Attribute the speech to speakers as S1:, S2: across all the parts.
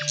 S1: শুভ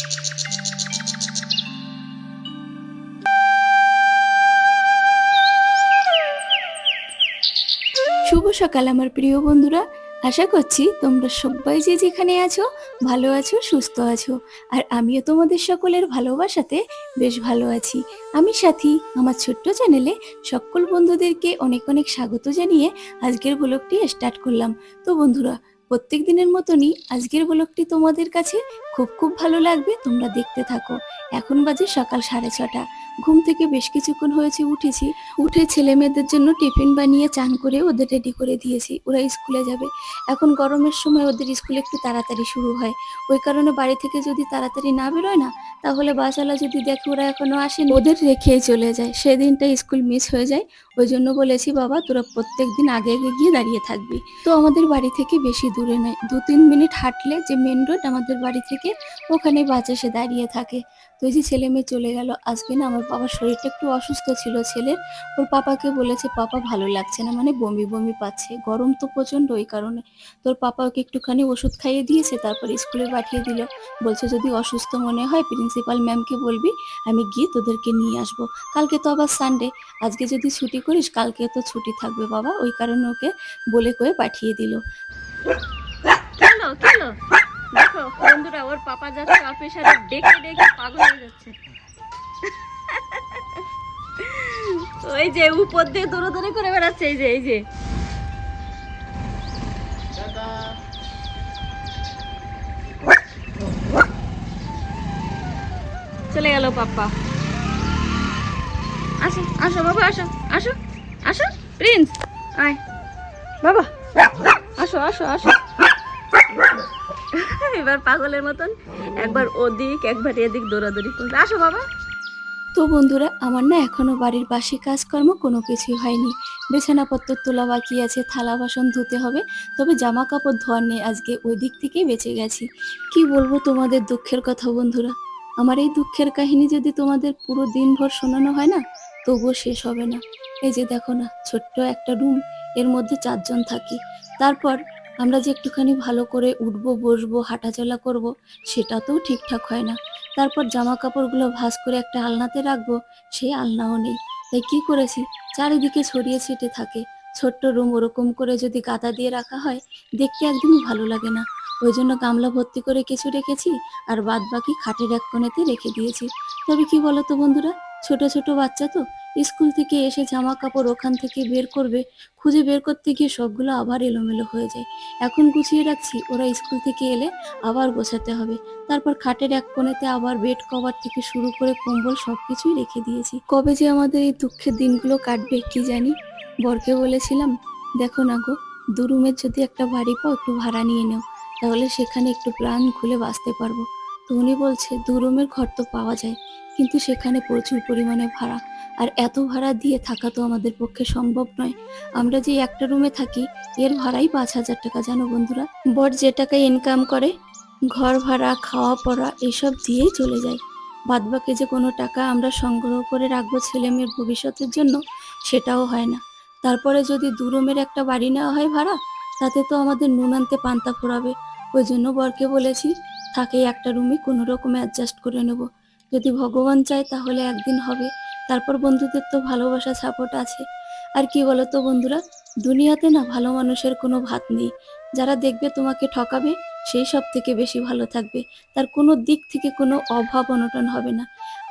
S1: সকাল আমার প্রিয় বন্ধুরা। আশা করছি তোমরা সবাই যে যেখানে আছো, ভালো আছো, সুস্থ আছো। আর আমিও তোমাদের সকলের ভালোবাসাতে বেশ ভালো আছি। আমি সাথী, আমার ছোট্ট চ্যানেলে সকল বন্ধুদেরকে অনেক অনেক স্বাগত জানিয়ে আজকের ব্লগটি স্টার্ট করলাম। তো বন্ধুরা প্রত্যেক দিনের মতনই আজকের ব্লগটি তোমাদের কাছে খুব খুব ভালো লাগবে, তোমরা দেখতে থাকো। এখন বাজে সকাল সাড়ে ছটা। ঘুম থেকে বেশ কিছুক্ষণ হয়েছে উঠেছি। উঠে ছেলে মেয়েদের জন্য টিফিন বানিয়ে চান করে ওদের রেডি করে দিয়েছি। ওরা স্কুলে যাবে। এখন গরমের সময় ওদের স্কুল একটু তাড়াতাড়ি শুরু হয়। ওই কারণে বাড়ি থেকে যদি তাড়াতাড়ি না বেরোয় না, তাহলে বাসালা যদি দেখে ওরা এখনও আসে ওদের রেখেই চলে যায়। সেদিনটা স্কুল মিস হয়ে যায়। ওই জন্য বলেছি, বাবা, তোরা প্রত্যেক দিন আগে আগে গিয়ে দাঁড়িয়ে থাকবি। তো আমাদের বাড়ি থেকে বেশি দূরে নয় দু তিন মিনিট হাঁটলে যে মেন রোড আমাদের বাড়ি থেকে ওখানে বাস সে দাঁড়িয়ে থাকে। তো এই যে ছেলে মেয়ে চলে গেল। আজকে না আমার বাবার শরীরটা একটু অসুস্থ ছিল ছেলের। ওর পাপাকে বলেছে, পাপা ভালো লাগছে না। মানে বমি বমি পাচ্ছে। গরম তো প্রচণ্ড ওই কারণে। তোর পাপা ওকে একটুখানি ওষুধ খাইয়ে দিয়েছে, তারপর স্কুলে পাঠিয়ে দিল। বলছে, যদি অসুস্থ মনে হয় প্রিন্সিপাল ম্যামকে বলবি, আমি গিয়ে তোদেরকে নিয়ে আসব। কালকে তো আবার সানডে আজকে যদি ছুটি করিস, কালকে তো ছুটি থাকবে বাবা। ওই কারণে ওকে বলে কয়ে পাঠিয়ে দিল।
S2: কেন কেন? দেখো, বন্ধুরা, ওর পাপা যাচ্ছে অফিসারে ডেকে ডেকে পাগল হয়ে যাচ্ছে। ওই যে উপর দিয়ে দৌড়াদৌড়ি করে বেড়াচ্ছে, এই যে এই যে। চলে গেল পাপ্পা। আসো আসো, বাবা, আসো আসো আসো, প্রিন্স, আয়। বাবা। আসো আসো আসো। এবার পাগলের মতন একবার ওদিক, একবার এদিক দৌড়াদৌড়ি করবে। আসো বাবা।
S1: তো বন্ধুরা, আমার না এখনও বাড়ির বাসি কাজকর্ম কোনো কিছুই হয়নি। বিছানাপত্র তোলা বাকি আছে, থালা বাসন ধুতে হবে, তবে জামা কাপড় ধোয়ার নেই, আজকে ওই দিক থেকেই বেঁচে গেছি। কি বলব তোমাদের দুঃখের কথা বন্ধুরা? আমার এই দুঃখের কাহিনী যদি তোমাদের পুরো দিনভর শোনানো হয় না, তবুও শেষ হবে না। এই যে দেখো না, ছোট্ট একটা রুম এর মধ্যে চারজন থাকি। তারপর আমরা যে একটুখানি ভালো করে উঠবো, বসবো, হাঁটাচলা করব, সেটাতেও ঠিকঠাক হয় না। তারপর জামা কাপড়গুলো ভাঁজ করে একটা আলনাতে রাখব সেই আলনাও নেই। তাই কি করেছি? চারিদিকে ছড়িয়ে ছিটে থাকে। ছোট্ট রুম ওরকম করে যদি গাদা দিয়ে রাখা হয়, দেখতে একদমই ভালো লাগে না। ওই জন্য গামলা ভর্তি করে কিছু রেখেছি, আর বাদ বাকি খাটের এক কোণেতে রেখে দিয়েছি। তবে কি বলতো বন্ধুরা? ছোট ছোট বাচ্চা তো স্কুল থেকে এসে জামা কাপড় ওখান থেকে বের করবে, খুঁজে বের করতে গিয়ে সবগুলো আবার এলোমেলো হয়ে যায়। এখন গুছিয়ে রাখছি, ওরা স্কুল থেকে এলে আবার গোছাতে হবে। তারপর খাটের এক কোণেতে আবার বেড কভার থেকে শুরু করে কম্বল সবকিছুই রেখে দিয়েছি। কবে যে আমাদের এই দুঃখের দিনগুলো কাটবে কি জানি? বরকে বলেছিলাম, দেখো না গো, দু রুমের যদি একটা বাড়ি পাও একটু ভাড়া নিয়ে নাও, তাহলে সেখানে একটু প্ল্যান খুলে বাঁচতে পারব। তো উনি বলছে, দু রুমের ঘর তো পাওয়া যায়, কিন্তু সেখানে প্রচুর পরিমাণে ভাড়া। আর এত ভাড়া দিয়ে থাকা তো আমাদের পক্ষে সম্ভব নয়। আমরা যে একটা রুমে থাকি, এর ভাড়াই পাঁচ হাজার টাকা, জানো বন্ধুরা? বর যে টাকা ইনকাম করে, ঘর ভাড়া, খাওয়া পড়া, এসব দিয়েই চলে যায়। বাদবাকি যে কোনো টাকা আমরা সংগ্রহ করে রাখব ছেলে মেয়ের ভবিষ্যতের জন্য, সেটাও হয় না। তারপরে যদি দু রুমের একটা বাড়ি নেওয়া হয় ভাড়া, তাতে তো আমাদের নুন আনতে পান্তা ফোরাবে ওই জন্য বরকে বলেছি, তাকে একটা রুমে কোনো রকমে অ্যাডজাস্ট করে নেব। যদি ভগবান চায় তাহলে একদিন হবে। তারপর বন্ধুদের তো ভালোবাসা সাপোর্ট আছে। আর কি বলতো বন্ধুরা, দুনিয়াতে না ভালো মানুষের কোনো ভাত নেই। যারা দেখবে তোমাকে ঠকাবে, সেই সব থেকে বেশি ভালো থাকবে। তার কোনো দিক থেকে কোনো অভাব, অনটন হবে না।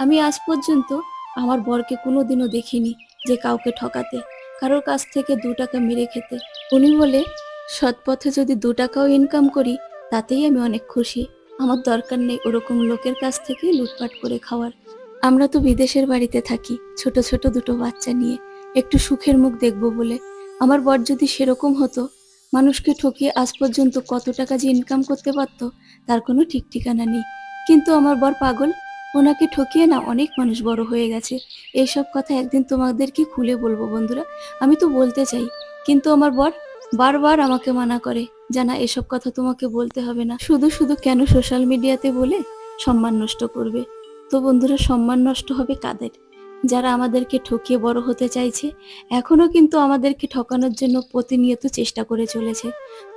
S1: আমি আজ পর্যন্ত আমার বরকে কোনো দিনও দেখিনি যে কাউকে ঠকাতে, কারোর কাছ থেকে দু টাকা মেরে খেতে। উনি বলে সৎ পথে যদি দু টাকাও ইনকাম করি তাতেই আমি অনেক খুশি। আমার দরকার নেই ওরকম লোকের কাছ থেকে লুটপাট করে খাওয়ার। আমরা তো বিদেশের বাড়িতে থাকি, ছোট ছোট দুটো বাচ্চা নিয়ে। একটু সুখের মুখ দেখব বলে। আমার বর যদি সেরকম হতো, মানুষকে ঠকিয়ে আজ পর্যন্ত কত টাকা যে ইনকাম করতে পারতো, তার কোনো ঠিক ঠিকানা নেই। কিন্তু আমার বর পাগল? ওনাকে ঠকিয়ে না অনেক মানুষ বড় হয়ে গেছে। এইসব কথা একদিন তোমাদেরকে খুলে বলব বন্ধুরা। আমি তো বলতে চাই, কিন্তু আমার বর বারবার আমাকে মানা করে। জানা এসব কথা তোমাকে বলতে হবে না। শুধু শুধু কেন সোশ্যাল মিডিয়াতে বলে সম্মান নষ্ট করবে? তো বন্ধুরা, সম্মান নষ্ট হবে কাদের? যারা আমাদেরকে ঠকিয়ে বড় হতে চাইছে, এখনও কিন্তু আমাদেরকে ঠকানোর জন্য প্রতিনিয়ত চেষ্টা করে চলেছে।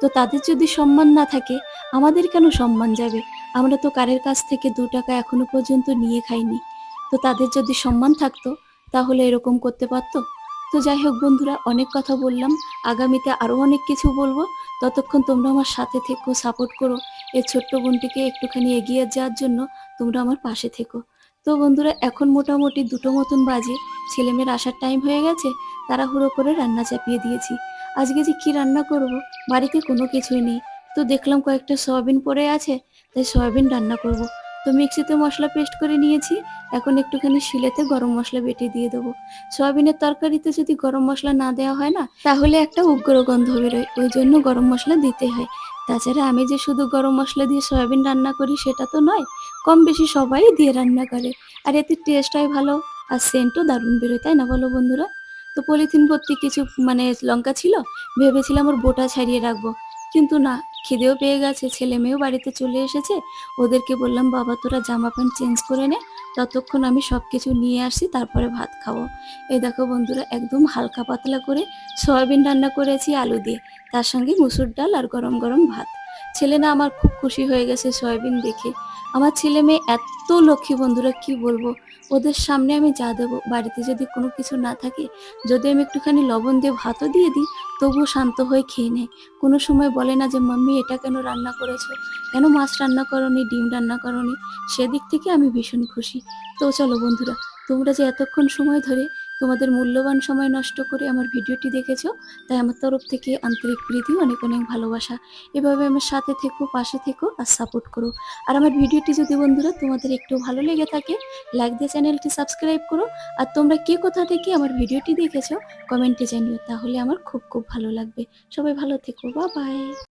S1: তো তাদের যদি সম্মান না থাকে, আমাদের কেন সম্মান যাবে? আমরা তো কারের কাছ থেকে দু টাকা এখনও পর্যন্ত নিয়ে খাইনি। তো তাদের যদি সম্মান থাকতো, তাহলে এরকম করতে পারতো? তো যাই হোক বন্ধুরা, অনেক কথা বললাম। আগামীতে আরও অনেক কিছু বলব। ততক্ষণ তোমরা আমার সাথে থেকো, সাপোর্ট করো। এই ছোট্ট বোনটিকে একটুখানি এগিয়ে যাওয়ার জন্য তোমরা আমার পাশে থেকো। তো বন্ধুরা, এখন মোটামুটি দুটো মতন বাজে। ছেলেমেয়ের আসার টাইম হয়ে গেছে। তাড়াহুড়ো করে রান্না চাপিয়ে দিয়েছি। আজকে যে কি রান্না করব, বাড়িতে কোনো কিছুই নেই। তো দেখলাম কয়েকটা সয়াবিন পড়ে আছে, তাই সয়াবিন রান্না করব। তো মিক্সিতে মশলা পেস্ট করে নিয়েছি। এখন একটুখানি শিলেতে গরম মশলা বেটে দিয়ে দেবো। সয়াবিনের তরকারিতে যদি গরম মশলা না দেওয়া হয় না, তাহলে একটা উগ্র গন্ধ বেরোয়। ওই জন্য গরম মশলা দিতে হয়। তাছাড়া আমি যে শুধু গরম মশলা দিয়ে সয়াবিন রান্না করি, সেটা তো নয়, কম বেশি সবাই দিয়ে রান্না করে। আর এতে টেস্ট হয় ভালো আর সেন্টও দারুণ বেরোয়, তাই না বলো বন্ধুরা? তো পলিথিন ভর্তি কিছু মানে লঙ্কা ছিল, ভেবেছিলাম ওর বোটা ছাড়িয়ে রাখব। কিন্তু না, খিদেও পেয়ে গেছে। ছেলে মেয়েও বাড়িতে চলে এসেছে। ওদেরকে বললাম, বাবা, তোরা জামা প্যান্ট চেঞ্জ করে নে। ততক্ষণ আমি সব কিছু নিয়ে আসি, তারপরে ভাত খাব। এই দেখো বন্ধুরা, একদম হালকা পাতলা করে সয়াবিন রান্না করেছি আলু দিয়ে। তার সঙ্গে মুসুর ডাল আর গরম গরম ভাত। ছেলে না, আমার খুব খুশি হয়ে গেছে সয়াবিন দেখে। আমার ছেলে মেয়ে এত লক্ষ্মী বন্ধুরা, কি বলব? ওদের সামনে আমি যা দেবো। বাড়িতে যদি কোনো কিছু না থাকে, যদি আমি একটুখানি লবণ দিয়ে ভাতও দিয়ে দিই, তবুও শান্ত হয়ে খেয়ে নেয় কোনো সময় বলে না যে, মাম্মি, এটা কেন রান্না করেছ? কেন মাছ রান্না করনি, ডিম রান্না করনি? সেদিক থেকে আমি ভীষণ খুশি। তো চলো বন্ধুরা, তোমরা যে এতক্ষণ সময় ধরে তোমাদের মূল্যবান সময় নষ্ট করে আমার ভিডিওটি দেখেছ, তাই আমার তরফ থেকে আন্তরিক প্রীতি, অনেক অনেক ভালোবাসা। এভাবে আমার সাথে থেকো, পাশে থেকো আর সাপোর্ট করো। আর আমার ভিডিওটি যদি বন্ধুরা তোমাদের একটু ভালো লেগে থাকে লাইক দিয়ে চ্যানেলটি সাবস্ক্রাইব করো। আর তোমরা কে কোথা থেকে আমার ভিডিওটি দেখেছ কমেন্টে জানিও, তাহলে আমার খুব খুব ভালো লাগবে। সবাই ভালো থেকো বা বাই